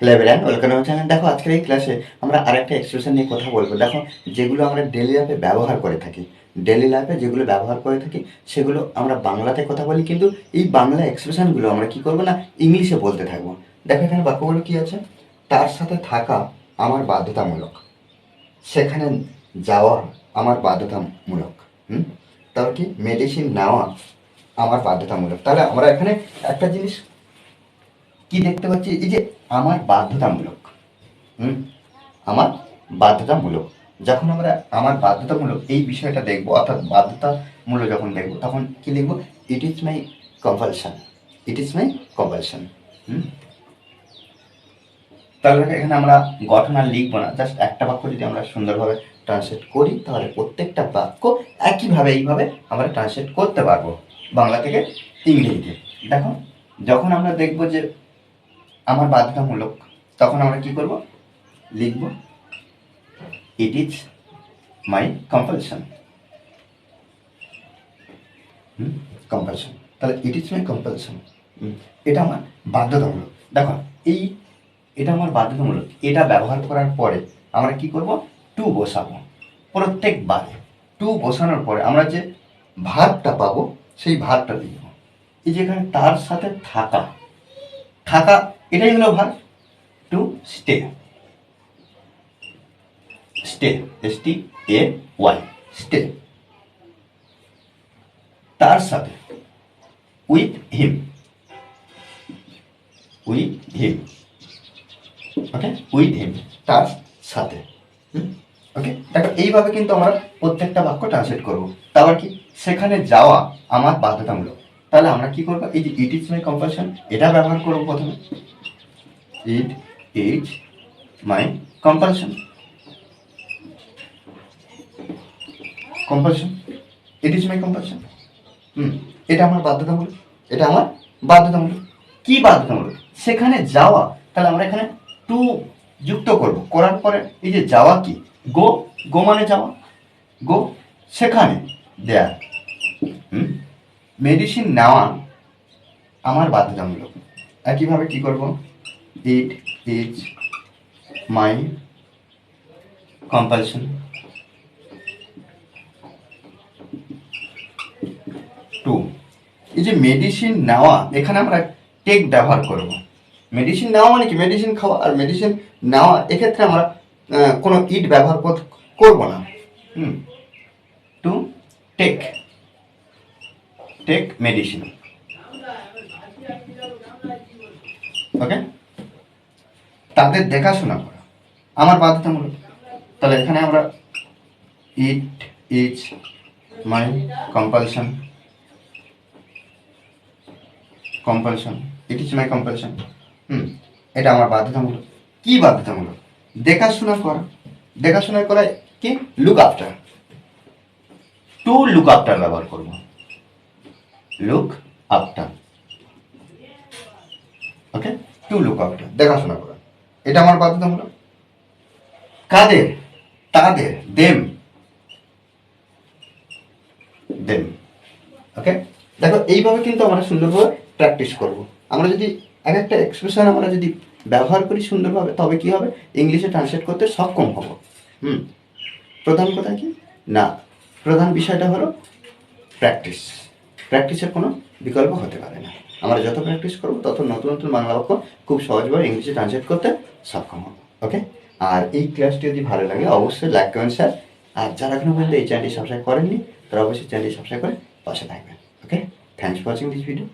Hello everyone welcome আমার channel দেখো, আজকের এই ক্লাসে আমরা আরেকটা এক্সপ্রেশন নিয়ে কথা বলব। দেখো, যেগুলো আমরা ডেলি লাইফে ব্যবহার করে থাকি। ডেলি লাইফে যেগুলো ব্যবহার করে থাকি, সেগুলো আমরা বাংলাতে কথা বলি, কিন্তু এই বাংলা এক্সপ্রেশনগুলো আমরা কি করব না ইংলিশে বলতে থাকব। দেখো, এখানে বাক্যগুলো কি আছে? তার সাথে থাকা আমার বাধ্যতামূলক। সেখানে যাওয়া আমার বাধ্যতামূলক। হুম? তারপর কি? মেডিসিন নেওয়া আমার বাধ্যতামূলক। তাহলে আমরা এখানে একটা জিনিস কি দেখতে পাচ্ছি? এই যে আমার বাধ্যতামূলক, হুম? আমার বাধ্যতামূলক। যখন আমরা আমার বাধ্যতামূলক এই বিষয়টা দেখব, অর্থাৎ বাধ্যতামূলক যখন দেখব, তখন কি লিখব it is my compulsion it is my compulsion hmm? তাহলে এখানে আমরা গঠন লিখব না। জাস্ট একটা বাক্য যদি আমরা সুন্দরভাবে ট্রান্সলেট করি, তাহলে প্রত্যেকটা বাক্য একইভাবে, এইভাবে আমরা ট্রান্সলেট করতে পারব। বাংলা থেকে ইংরেজিতে। দেখো, যখন আমরা দেখব যে আমার বাধ্যতামূলক তখন আমরা কি করব? লিখব it is my compulsion compulsion তাহলে ইট ইজ মাই কম্পালশন এটা আমার বাধ্যতামূলক দেখো, এই, এটা আমার বাধ্যতামূলক এটা ব্যবহার করার পরে আমরা কি করব? টু বসাবো। প্রত্যেকবারে টু বসানোর পরে আমরা যে ভাতটা পাবো, সেই ভাতটা লিখব এই যে এখানে তার সাথে থাকা থাকা এটাই হলো ভাগ to stay stay S T A Y stay তার সাথে with him with him okay with him তার সাথে ওকে দেখো, এইভাবে কিন্তু আমরা প্রত্যেকটা বাক্য ট্রান্সলেট করব। তারপর কি? সেখানে যাওয়া আমার বাধ্যতামূলক। তাহলে আমরা কি করব? এই যে ইট ইজ মাই কম্পালশন এটা ব্যবহার করব প্রথমে। It is my compulsion compulsion it is my compulsion hmm, এটা আমার বাধ্যতামূলক, এটা আমার বাধ্যতামূলক। কি বাধ্যতামূলক? সেখানে যাওয়া। তাহলে আমরা এখানে টু যুক্ত করব। করার পরে এই যে যাওয়া কি? গো গো মানে যাওয়া। গো সেখানে। হুম মেডিসিন নেওয়া আমার বাধ্যতামূলক। একইভাবে কি করব? It is my compulsion to এই যে মেডিসিন নেওয়া, এখানে আমরা টেক ব্যবহার করব। মেডিসিন নেওয়া মানে কি? মেডিসিন খাওয়া আর মেডিসিন নেওয়া, এক্ষেত্রে আমরা কোনো ইট ব্যবহার করব না। হুম। To take take medicine okay তাদের দেখাশোনা করা। আমার বাধ্যতামূলক। তাহলে এখানে আমরা it is my compulsion compulsion it is my compulsion hmm, এটা আমার বাধ্যতামূলক। কি বাধ্যতামূলক? দেখাশোনা করা। দেখাশোনা করা কি? Look after to look after ব্যবহার করব। Look after okay to look after দেখাশোনা করা। এটা আমার বাধ্যতামূলক? কাদের? তাদের। দেম দেম ওকে দেখো, এইভাবে কিন্তু আমরা সুন্দরভাবে প্র্যাকটিস করব। আমরা যদি এক একটা এক্সপ্রেশন আমরা যদি ব্যবহার করি সুন্দরভাবে, তবে কি হবে? ইংলিশে ট্রান্সলেট করতে সক্ষম হব। হুম? প্রধান কথা কি? না। প্রধান বিষয়টা হলো প্র্যাকটিস প্র্যাকটিসের কোনো বিকল্প হতে পারে না। আমরা যত প্র্যাকটিস করব, তত নতুন নতুন বাংলা বাক্য খুব সহজভাবে ইংলিশে ট্রান্সলেট করতে সক্ষম হব ওকে আর এই ক্লাসটি যদি ভালো লাগে, অবশ্যই লাইক কমেন্ট শেয়ার আর যারা এখনও পর্যন্ত এই চ্যানেলটি সাবস্ক্রাইব করেননি, তারা অবশ্যই চ্যানেলটি সাবস্ক্রাইব করে পাশে থাকবেন okay thanks for watching this video